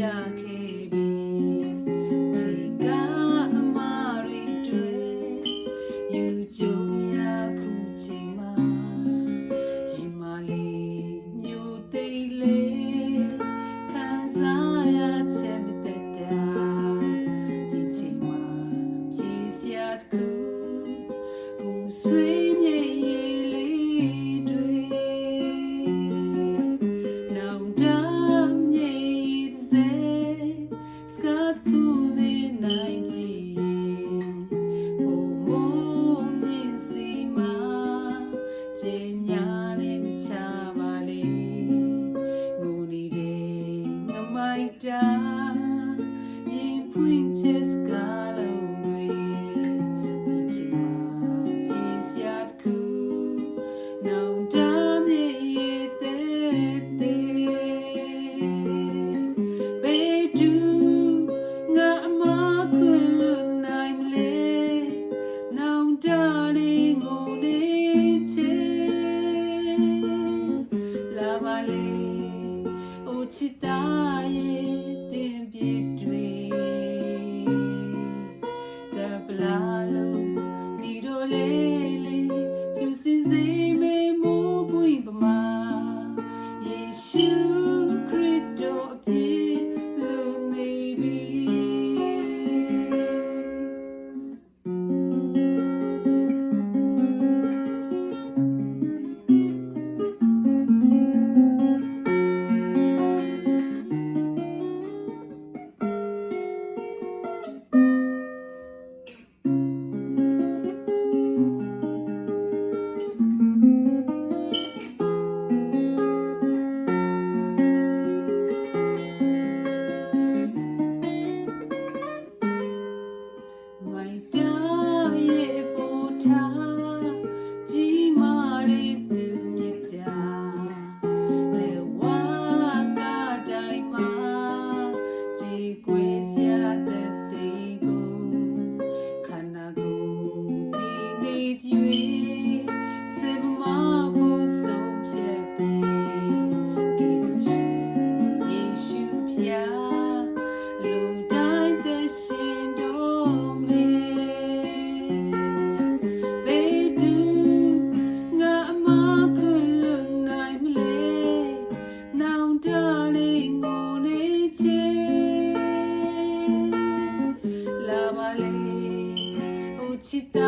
ရခဲ့ပြီချီကအမရိတွေယူကြုံရခုချိန်မှာရင်မလေးမြို့သိလေးခံစားရချက်မတတ်တာဒီချိန်မှာပြေးစရာတခုပူဆွေး light down in Princess I.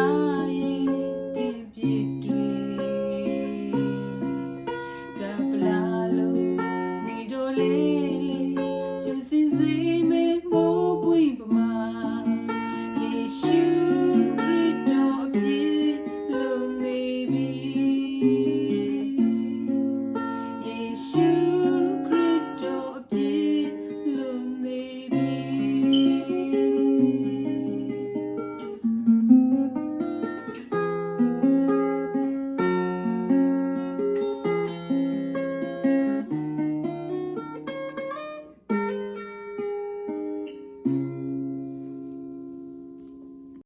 Messiah.